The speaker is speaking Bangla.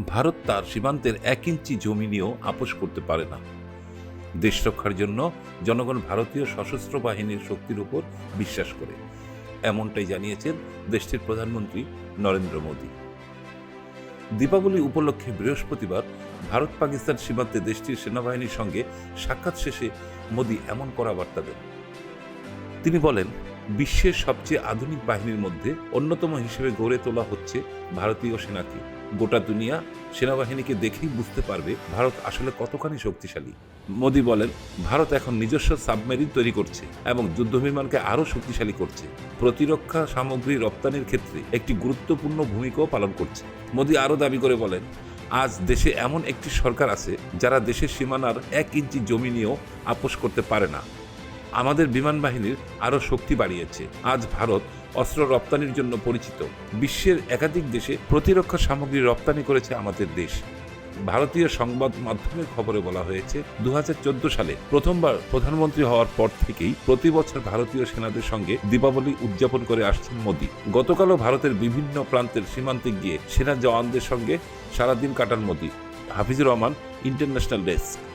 ভারত তার সীমান্তের এক ইঞ্চি জমি নিয়েও আপোষ করতে পারে না। দেশ রক্ষার জন্য জনগণ ভারতীয় সশস্ত্র বাহিনীর শক্তির উপর বিশ্বাস করে। এমনটাই জানিয়েছেন দেশটির প্রধানমন্ত্রী নরেন্দ্র মোদী। দীপাবলি উপলক্ষে বৃহস্পতিবার ভারত পাকিস্তান সীমান্তে দেশটির সেনাবাহিনীর সঙ্গে সাক্ষাৎ শেষে মোদী এমন করা বার্তা দেন। তিনি বলেন বিশ্বের সবচেয়ে আধুনিক বাহিনীর মধ্যে অন্যতম হিসেবে গড়ে তোলা হচ্ছে ভারতীয় সেনাকে। গোটা দুনিয়া সেনাবাহিনীকে দেখেই বুঝতে পারবে ভারত আসলে কতখানি শক্তিশালী। মোদি বলেন, ভারত এখন নিজস্ব সাবমেরিন তৈরি করছে এবং যুদ্ধবিমানকে আরও শক্তিশালী করছে। প্রতিরক্ষা সামগ্রী রপ্তানির ক্ষেত্রে একটি গুরুত্বপূর্ণ ভূমিকাও পালন করছে। মোদি আরও দাবি করে বলেন, আজ দেশে এমন একটি সরকার আছে যারা দেশের সীমানার এক ইঞ্চি জমি নিয়েও আপোষ করতে পারে না। আমাদের বিমান বাহিনীর আরও শক্তি বাড়িয়েছে। আজ ভারত অস্ত্র রপ্তানির জন্য পরিচিত। বিশ্বের একাধিক দেশে প্রতিরক্ষা সামগ্রী রপ্তানি করেছে আমাদের দেশ। ভারতীয় সংবাদ মাধ্যমের খবরে বলা হয়েছে দু হাজার চোদ্দ সালে প্রথমবার প্রধানমন্ত্রী হওয়ার পর থেকেই প্রতি বছর ভারতীয় সেনাদের সঙ্গে দীপাবলি উদযাপন করে আসছেন মোদী। গতকালও ভারতের বিভিন্ন প্রান্তের সীমান্তে গিয়ে সেনা জওয়ানদের সঙ্গে সারাদিন কাটান Modi. Hafizur Rahman, international desk.